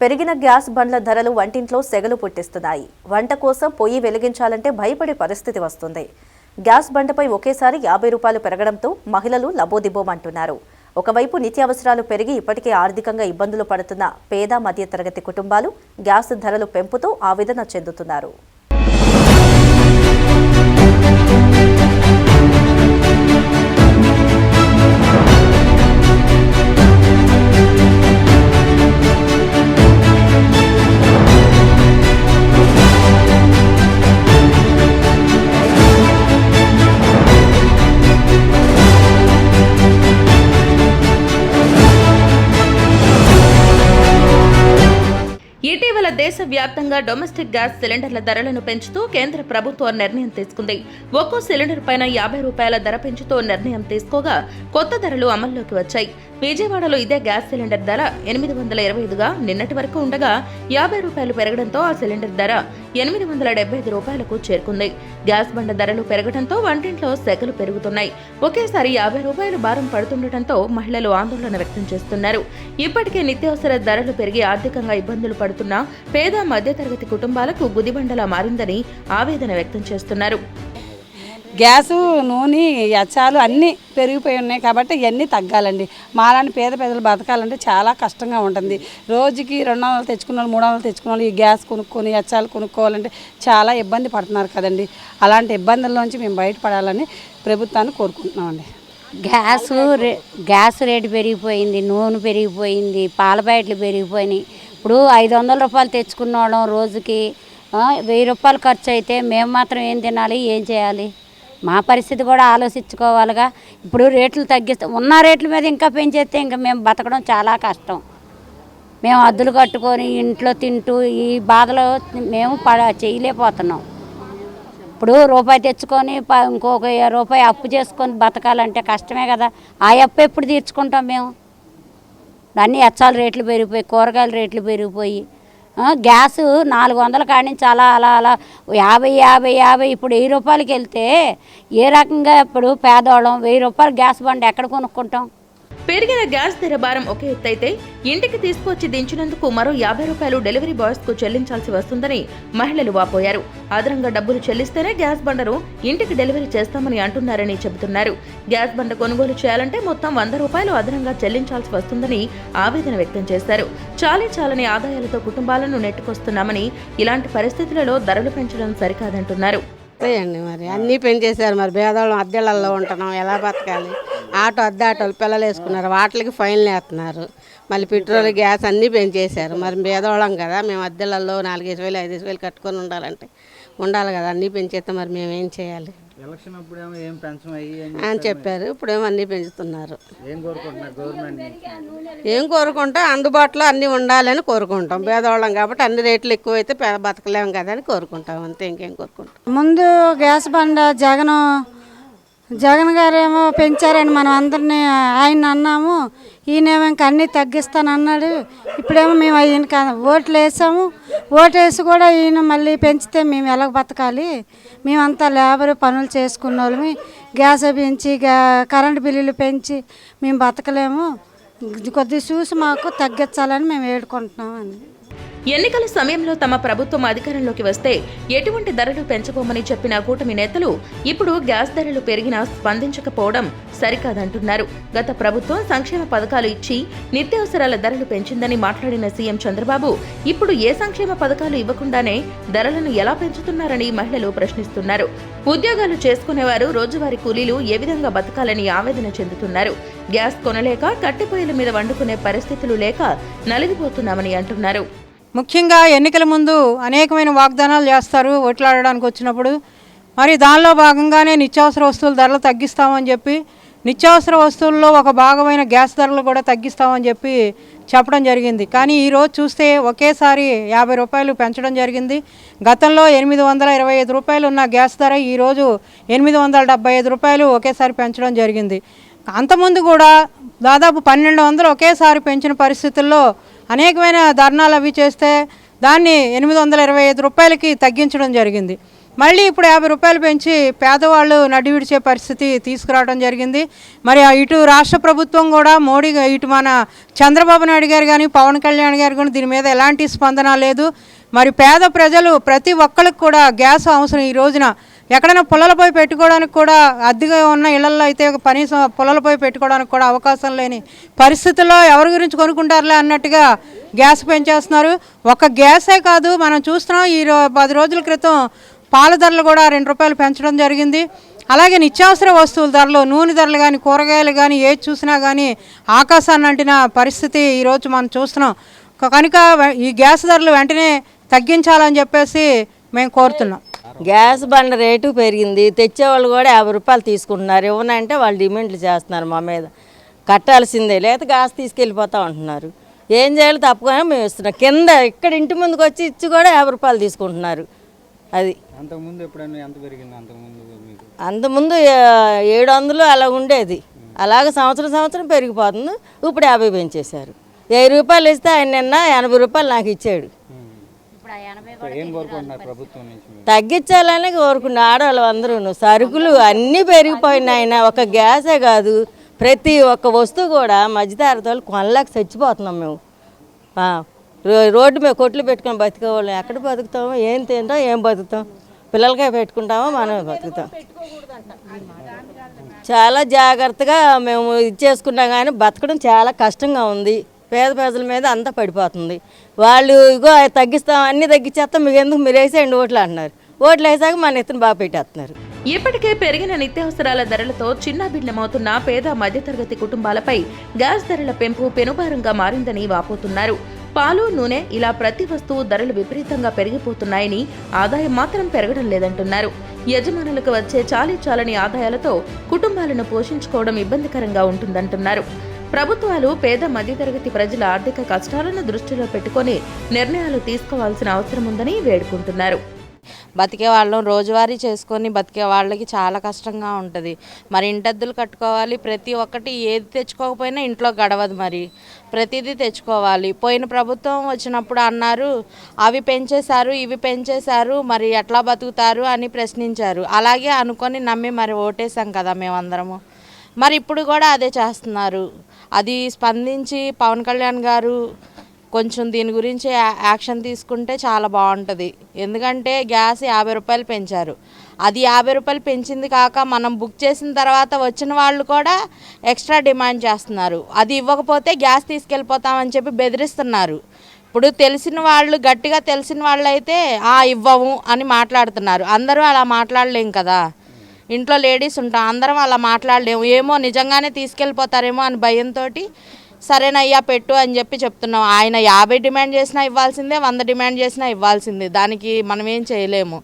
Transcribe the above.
పెరిగిన గ్యాస్ బండ్ల ధరలు వంటింట్లో సెగలు పుట్టిస్తున్నాయి. వంట కోసం పొయ్యి వెలిగించాలంటే భయపడే పరిస్థితి వస్తుంది. గ్యాస్ బండపై ఒకేసారి యాభై రూపాయలు పెరగడంతో మహిళలు లబోదిబోమంటున్నారు. ఒకవైపు నిత్యావసరాలు పెరిగి ఇప్పటికే ఆర్థికంగా ఇబ్బందులు పడుతున్న పేద మధ్యతరగతి కుటుంబాలు గ్యాస్ ధరలు పెంపుతూ ఆవేదన చెందుతున్నారు. వ్యాప్తంగా డొమెస్టిక్ గ్యాస్ సిలిండర్ల ధరలను పెంచుతూ కేంద్ర ప్రభుత్వం నిర్ణయం తీసుకుంది. ఒక్కో సిలిండర్ పైన యాభై రూపాయల ధర పెంచుతూ నిర్ణయం తీసుకోగా కొత్త ధరలు అమల్లోకి వచ్చాయి. విజయవాడలో ఇదే గ్యాస్ సిలిండర్ ధర ఎనిమిది వందల ఇరవై ఐదుగా నిన్నటి వరకు ఉండగా యాభై రూపాయలు పెరగడంతో ఆ సిలిండర్ ధర ఎనిమిది వందల డెబ్బై ఐదు రూపాయలకు చేరుకుంది. గ్యాస్ బండ ధరలు పెరగడంతో వంటింట్లో సెగలు పెరుగుతున్నాయి. ఒకేసారి యాభై రూపాయలు భారం పడుతుండటంతో మహిళలు ఆందోళన వ్యక్తం చేస్తున్నారు. ఇప్పటికే నిత్యావసర ధరలు పెరిగి ఆర్థికంగా ఇబ్బందులు పడుతున్న పేద మధ్యతరగతి కుటుంబాలకు గుదిబండలా మారిందని ఆవేదన వ్యక్తం చేస్తున్నారు. గ్యాసు నూనె యచ్చాలు అన్నీ పెరిగిపోయి ఉన్నాయి కాబట్టి ఇవన్నీ తగ్గాలండి. మాలాంటి పేద ప్రజలు బతకాలంటే చాలా కష్టంగా ఉంటుంది. రోజుకి రెండు వందలు తెచ్చుకున్న వాళ్ళు మూడు వందలు తెచ్చుకున్న వాళ్ళు ఈ గ్యాస్ కొనుక్కొని యచ్చాలు కొనుక్కోవాలంటే చాలా ఇబ్బంది పడుతున్నారు కదండి. అలాంటి ఇబ్బందుల్లోంచి మేము బయటపడాలని ప్రభుత్వాన్ని కోరుకుంటున్నామండి. గ్యాసు రే గ్యాస్ రేటు పెరిగిపోయింది నూనె పెరిగిపోయింది పాల ప్యాకెట్లు పెరిగిపోయినాయి. ఇప్పుడు ఐదు వందల రూపాయలు తెచ్చుకున్నాడు రోజుకి వెయ్యి రూపాయలు ఖర్చు అయితే మేము మాత్రం ఏం తినాలి ఏం చేయాలి? మా పరిస్థితి కూడా ఆలోచించుకోవాలిగా. ఇప్పుడు రేట్లు తగ్గిస్తే ఉన్న రేట్ల మీద ఇంకా పెంచేస్తే ఇంకా మేము బతకడం చాలా కష్టం. మేము అద్దులు కట్టుకొని ఇంట్లో తింటూ ఈ బాధలో మేము పడ చేయలేకపోతున్నాం. ఇప్పుడు రూపాయి తెచ్చుకొని ఇంకొక రూపాయి అప్పు చేసుకొని బతకాలంటే కష్టమే కదా. ఆ అప్పు ఎప్పుడు తీర్చుకుంటాం మేము? అన్నీ ఎచ్చాల రేట్లు పెరిగిపోయి కూరగాయల రేట్లు పెరిగిపోయి గ్యాస్ నాలుగు వందల కాడి నుంచి అలా అలా అలా యాభై యాభై యాభై ఇప్పుడు వెయ్యి రూపాయలకి వెళ్తే ఏ రకంగా ఇప్పుడు పేదవాళ్ళం వెయ్యి రూపాయలు గ్యాస్ బండి ఎక్కడ కొనుక్కుంటాం? పెరిగిన గ్యాస్ ధర భారం ఒక ఎత్తైతే ఇంటికి తీసుకొచ్చి దించినందుకు మరో యాభై రూపాయలు డెలివరీ బాయ్స్కు చెల్లించాల్సి వస్తుందని మహిళలు వాపోయారు. అదనంగా డబ్బులు చెల్లిస్తేనే గ్యాస్ బండను ఇంటికి డెలివరీ చేస్తామని అంటున్నారని చెబుతున్నారు. గ్యాస్ బండ కొనుగోలు చేయాలంటే మొత్తం వంద రూపాయలు అదనంగా చెల్లించాల్సి వస్తుందని ఆవేదన వ్యక్తం చేశారు. చాలీ చాలని ఆదాయాలతో కుటుంబాలను నెట్టుకొస్తున్నామని ఇలాంటి పరిస్థితులలో ధరలు పెంచడం సరికాదంటున్నారు. వస్తాయండి మరి. అన్నీ పెంచేశారు మరి. పేదవాళ్ళం అద్దెళ్ళల్లో ఉంటున్నాం. ఎలా బతకాలి? ఆటో అద్దె ఆటోలు పిల్లలు వేసుకున్నారు. వాటికి ఫైన్లు వేస్తున్నారు. మళ్ళీ పెట్రోల్ గ్యాస్ అన్నీ పెంచేశారు మరి భేదవాళ్ళం కదా. మేము అద్దెళ్ళల్లో నాలుగేసి వేలు ఐదేసి వేలు కట్టుకొని ఉండాలంటే ఉండాలి కదా. అన్నీ పెంచేస్తే మరి మేము ఏం చేయాలి? ఎలక్షన్ అప్పుడేమో ఏం పెన్షన్ అయ్యి అని చెప్పారు. ఇప్పుడేమో అన్నీ పెంచుతున్నారు. ఏం కోరుకుంటున్నారు గవర్నమెంట్ ఏం కోరుకుంటాం? అందుబాటులో అన్నీ ఉండాలని కోరుకుంటాం. పేదవాళ్ళం కాబట్టి అన్ని రేట్లు ఎక్కువైతే బతకలేము కదా అని కోరుకుంటాం. అంతే ఇంకేం కోరుకుంటాం. ముందు గ్యాస్ బండ జగన్ జగన్ గారేమో పెంచారని మనం అందరినీ ఆయన అన్నాము. ఈయనేమో ఇంక అన్నీ తగ్గిస్తానన్నాడు. ఇప్పుడేమో మేము ఈయనకి ఓట్లు వేసాము. ఓటు వేసి కూడా ఈయన మళ్ళీ పెంచితే మేము ఎలా బతకాలి? మేమంతా లేబర్ పనులు చేసుకున్న వాళ్ళమి గ్యాస్ పెంచి గ్యా కరెంటు బిల్లులు పెంచి మేము బతకలేము. కొద్దిగా చూసి మాకు తగ్గించాలని మేము వేడుకుంటున్నాం అని. ఎన్నికల సమయంలో తమ ప్రభుత్వం అధికారంలోకి వస్తే ఎటువంటి ధరలు పెంచబోమని చెప్పిన కూటమి నేతలు ఇప్పుడు గ్యాస్ ధరలు పెరిగినా స్పందించకపోవడం సరికాదంటున్నారు. గత ప్రభుత్వం సంక్షేమ పథకాలు ఇచ్చి నిత్యావసరాల ధరలు పెంచిందని మాట్లాడిన సీఎం చంద్రబాబు ఇప్పుడు ఏ సంక్షేమ పథకాలు ఇవ్వకుండానే ధరలను ఎలా పెంచుతున్నారని మహిళలు ప్రశ్నిస్తున్నారు. ఉద్యోగాలు చేసుకునేవారు రోజువారీ కూలీలు ఏ విధంగా బతకాలని ఆవేదన చెందుతున్నారు. గ్యాస్ కొనలేక కట్టెపొయ్యల మీద వండుకునే పరిస్థితులు లేక నలిగిపోతున్నామని అంటున్నారు. ముఖ్యంగా ఎన్నికల ముందు అనేకమైన వాగ్దానాలు చేస్తారు ఓట్లాడడానికి వచ్చినప్పుడు. మరి దానిలో భాగంగానే నిత్యావసర వస్తువుల ధరలు తగ్గిస్తామని చెప్పి నిత్యావసర వస్తువుల్లో ఒక భాగమైన గ్యాస్ ధరలు కూడా తగ్గిస్తామని చెప్పి చెప్పడం జరిగింది. కానీ ఈరోజు చూస్తే ఒకేసారి యాభై రూపాయలు పెంచడం జరిగింది. గతంలో ఎనిమిది వందల ఇరవై ఐదు రూపాయలు ఉన్న గ్యాస్ ధర ఈరోజు ఎనిమిది వందల డెబ్బై ఐదు రూపాయలు ఒకేసారి పెంచడం జరిగింది. అంతకుముందు కూడా దాదాపు పన్నెండు వందలు ఒకేసారి పెంచిన పరిస్థితుల్లో అనేకమైన ధర్నాలు అవి చేస్తే దాన్ని ఎనిమిది వందల ఇరవై ఐదు రూపాయలకి తగ్గించడం జరిగింది. మళ్ళీ ఇప్పుడు యాభై రూపాయలు పెంచి పేదవాళ్ళు నడ్డి విడిచే పరిస్థితి తీసుకురావడం జరిగింది. మరి ఇటు రాష్ట్ర ప్రభుత్వం కూడా మోడీ ఇటు మన చంద్రబాబు నాయుడు గారు కానీ పవన్ కళ్యాణ్ గారు కానీ దీని మీద ఎలాంటి స్పందన లేదు. మరి పేద ప్రజలు ప్రతి ఒక్కరికి కూడా గ్యాస్ అవసరం ఈ రోజున. ఎక్కడైనా పుల్లలపై పెట్టుకోవడానికి కూడా అద్దెగా ఉన్న ఇళ్ళలో అయితే కనీసం పుల్లలపై పెట్టుకోవడానికి కూడా అవకాశం లేని పరిస్థితుల్లో ఎవరి గురించి కొనుక్కుంటారులే అన్నట్టుగా గ్యాస్ పెంచేస్తున్నారు. ఒక గ్యాసే కాదు మనం చూస్తున్నాం ఈ రో పది రోజుల క్రితం పాల ధరలు కూడా రెండు రూపాయలు పెంచడం జరిగింది. అలాగే నిత్యావసర వస్తువుల ధరలు నూనె ధరలు కానీ కూరగాయలు కానీ ఏది చూసినా కానీ ఆకాశాన్ని అంటిన పరిస్థితి ఈరోజు మనం చూస్తున్నాం. కనుక ఈ గ్యాస్ ధరలు వెంటనే తగ్గించాలని చెప్పేసి మేము కోరుతున్నాం. గ్యాస్ బండ రేటు పెరిగింది. తెచ్చేవాళ్ళు కూడా యాభై రూపాయలు తీసుకుంటున్నారు. ఇవ్వనంటే వాళ్ళు డిమాండ్లు చేస్తున్నారు మా మీద. కట్టాల్సిందే. లేదా గ్యాస్ తీసుకెళ్ళిపోతా ఉంటున్నారు ఏం చేయాలో తప్పుగానే మేము ఇస్తున్నాం. కింద ఇక్కడ ఇంటి ముందుకు వచ్చి ఇచ్చి కూడా యాభై రూపాయలు తీసుకుంటున్నారు. అది. అంతకుముందు ఎప్పుడైనా ఎంత పెరిగింది అంతకుముందు మీకు? అంతకుముందు ఏ- ఏడు వందలు అలా ఉండేది. అలాగ సంవత్సరం సంవత్సరం పెరిగిపోతుంది. ఇప్పుడు యాభై పెంచేశారు. వెయ్యి రూపాయలు ఇస్తే ఆయన నిన్న ఎనభై రూపాయలు నాకు ఇచ్చాడు. ఏం కోరుకుంటున్నారు ప్రభుత్వం నుంచి మీరు? తగ్గించాలని కోరుకున్న ఆడవాళ్ళు అందరూ సరుకులు అన్నీ పెరిగిపోయినాయి ఆయన ఒక గ్యాసే కాదు. ప్రతి ఒక్క వస్తువు కూడా మధ్యతరగతి వాళ్ళు కొనలేక చచ్చిపోతున్నాం మేము. రోడ్డు మీద కొట్లు పెట్టుకొని బతికేవాళ్ళం. ఎక్కడ బతుకుతామో? ఏం తింటాం? ఏం బతుకుతాం? పిల్లలకే పెట్టుకుంటామో? మనమే బతుకుతాం. చాలా జాగ్రత్తగా మేము ఇది చేసుకున్నా కానీ బతకడం చాలా కష్టంగా ఉంది. పేద ప్రజల మీద అంతా పడిపోతుంది. వాళ్ళు ఇగో తగ్గిస్తాం అన్ని తగ్గించేస్తాం మీకు ఎందుకు మీరు వేసేయండి ఓట్లు అంటున్నారు. ఓట్లు వేసాక మన ఎత్తున బాగా పెట్టేస్తున్నారు. ఇప్పటికే పెరిగిన నిత్యావసరాల ధరలతో చిన్నాభిన్నమవుతున్న పేద మధ్యతరగతి కుటుంబాలపై గ్యాస్ ధరల పెంపు పెనుభారంగా మారిందని వాపోతున్నారు. పాలు నూనె ఇలా ప్రతి వస్తువు ధరలు విపరీతంగా పెరిగిపోతున్నాయని ఆదాయం మాత్రం పెరగడం లేదంటున్నారు. యజమానులకు వచ్చే చాలీ చాలని ఆదాయాలతో కుటుంబాలను పోషించుకోవడం ఇబ్బందికరంగా ఉంటుందంటున్నారు. ప్రభుత్వాలు పేద మధ్యతరగతి ప్రజల ఆర్థిక కష్టాలను దృష్టిలో పెట్టుకొని నిర్ణయాలు తీసుకోవాల్సిన అవసరం ఉందని వేడుకుంటున్నారు. బతికే వాళ్ళం రోజువారీ చేసుకొని బతికే వాళ్ళకి చాలా కష్టంగా ఉంటుంది. మరి ఇంటద్దులు కట్టుకోవాలి ప్రతి ఒక్కటి ఏది తెచ్చుకోకపోయినా ఇంట్లో గడవదు మరి. ప్రతిదీ తెచ్చుకోవాలి. పోయిన ప్రభుత్వం వచ్చినప్పుడు అన్నారు అవి పెంచేశారు ఇవి పెంచేశారు మరి ఎట్లా బతుకుతారు? అని ప్రశ్నించారు. అలాగే అనుకొని నమ్మి మరి ఓటేసాం కదా మేమందరము. మరి ఇప్పుడు కూడా అదే చేస్తున్నారు. అది స్పందించి పవన్ కళ్యాణ్ గారు కొంచెం దీని గురించి యాక్షన్ తీసుకుంటే చాలా బాగుంటుంది. ఎందుకంటే గ్యాస్ యాభై రూపాయలు పెంచారు. అది యాభై రూపాయలు పెంచింది కాక మనం బుక్ చేసిన తర్వాత వచ్చిన వాళ్ళు కూడా ఎక్స్ట్రా డిమాండ్ చేస్తున్నారు. అది ఇవ్వకపోతే గ్యాస్ తీసుకెళ్ళిపోతామని చెప్పి బెదిరిస్తున్నారు. ఇప్పుడు తెలిసిన వాళ్ళు గట్టిగా తెలిసిన వాళ్ళు అయితే "ఆ, ఇవ్వము అని మాట్లాడుతున్నారు. అందరూ అలా మాట్లాడలేం కదా. ఇంట్లో లేడీస్ ఉంటాం అందరం అలా మాట్లాడలేము. ఏమో నిజంగానే తీసుకెళ్ళిపోతారేమో అని భయంతో సరేనయ్యా పెట్టు అని చెప్పి చెప్తున్నాం. ఆయన యాభై డిమాండ్ చేసినా ఇవ్వాల్సిందే వంద డిమాండ్ చేసినా ఇవ్వాల్సిందే. దానికి మనం ఏం చేయలేము.